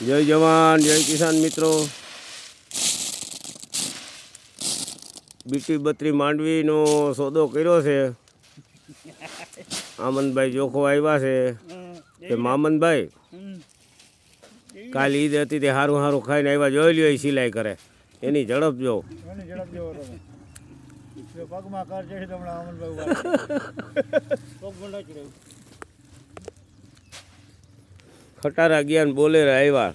જય જવાન જય કિસાન મિત્રો. બીટી બત્રી માંડવીનો સોદો કર્યો છે. આમંદભાઈ જોખો આવ્યા છે. કે મામનભાઈ કાલ ઈદ હતી તે સારું સારું ખાઈને આવ્યા જોઈ લ્યો એ સિલાઈ કરે. એની ઝડપ જો. પગમાં ખટારા ગયા ને બોલેર આવ્યા.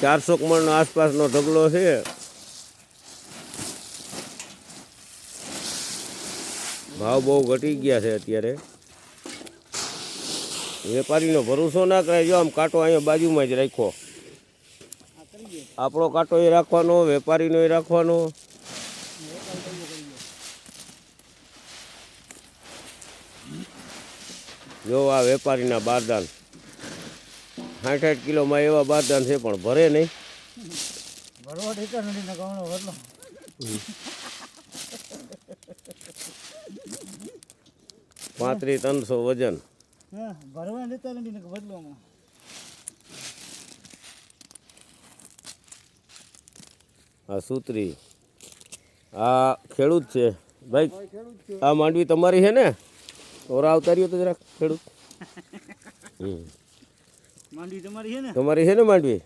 ચારસો કમળ નો આસપાસનો ઢગલો છે. ભાવ બહુ ઘટી ગયા છે અત્યારે. વેપારીનો ભરોસો ના કરાય, જો આમ કાંટો અહીંયા બાજુમાં જ રાખ્યો. આપણો કાંટો એ રાખવાનો, વેપારીનો એ રાખવાનો. જો આ વેપારીના બારદાન. સાઠ આઠ કિલોમાં એવા બારદાન છે પણ ભરે નહીં. પાંત્રીસ ત્રણસો વજન. ભરવા દેતા નથી ને બદલોમાં આ સૂત્રી. આ ખેડૂત છે. ભાઈ આ માંડવી તમારી છે ને? ઓરા અવતાર્યો તો જરાક ખેડૂત. માંડવી તમારી છે ને? તમારી છે ને માંડવી?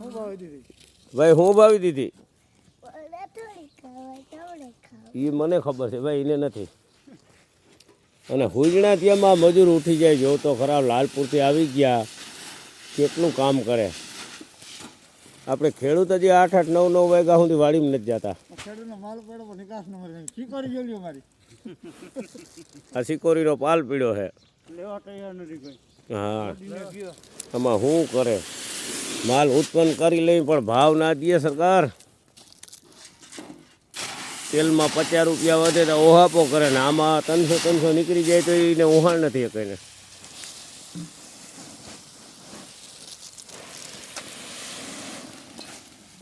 હું ભાવી દીધી. ભાઈ હું ભાવી દીધી? ઓલા થોડી ખાવા થોડે ખાવા એ મને ખબર છે ભાઈ એને નથી. અને હુજણા ત્યાંમાં મજૂર ઉઠી જાય જો તો ખરા લાલપુરથી આવી ગયા કેટલું કામ કરે? આપણે ખેડૂત હજી આઠ આઠ નવ નવ વાગ્યા સુધી વાડીમાં નથી જતા. આ સિકોરીનો પાલ પીડ્યો છે હા. આમાં શું કરે? માલ ઉત્પન્ન કરી લઈ પણ ભાવ ના દે સરકાર. તેલમાં પચાસ રૂપિયા વધે તો ઓહાપો કરે ને આમાં ત્રણસો ત્રણસો નીકળી જાય તો એને ઉહાણ નથી કહીને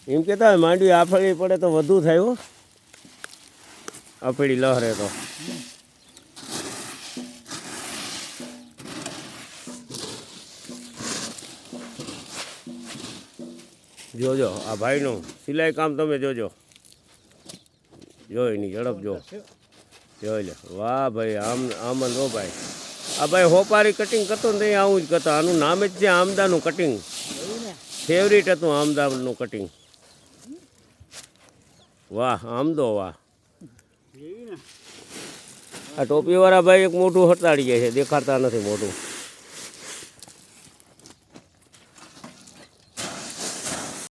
એમ કહેતા માંડવી આફળી પડે તો વધુ થાય આફળી લહરે તો. જોજો, આ ભાઈનું સિલાઈ કામ તમે જોજો. જોઈ નહીં ઝડપ જો. જોઈ લે. વાહ ભાઈ, આમ આમંદ હો ભાઈ. આ ભાઈ હોપારી કટિંગ કરતો ને આવું જ કરતો. આનું નામ જ છે આમદાનું કટિંગ ફેવરિટ હતું આમદાનું કટિંગ વાહ આમદો વાહ. ને આ ટોપીવાળા ભાઈ એક મોટું હટાડી જાય છે દેખાડતા નથી મોટું.